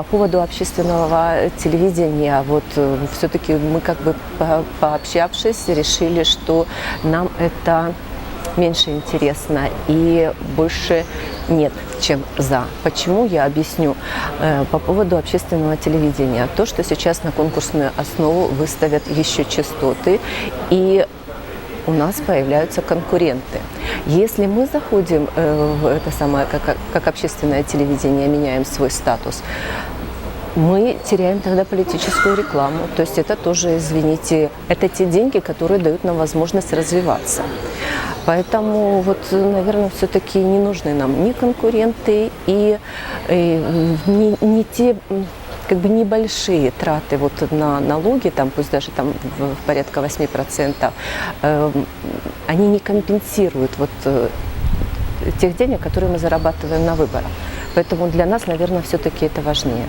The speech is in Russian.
по поводу общественного телевидения, вот все-таки мы как бы по- пообщавшись решили, что нам это меньше интересно и больше нет, чем за. Почему, я объясню. Э, По поводу общественного телевидения. То, что сейчас на конкурсную основу выставят еще частоты и у нас появляются конкуренты. Если мы заходим э, в это самое, как, как общественное телевидение, меняем свой статус, мы теряем тогда политическую рекламу. То есть это тоже, извините, это те деньги, которые дают нам возможность развиваться. Поэтому вот, наверное, все-таки не нужны нам ни конкуренты и, э, не, не те как бы небольшие траты вот на налоги, там, пусть даже там в, порядка 8%, э, они не компенсируют вот э, тех денег, которые мы зарабатываем на выборах. Поэтому для нас, наверное, все-таки это важнее.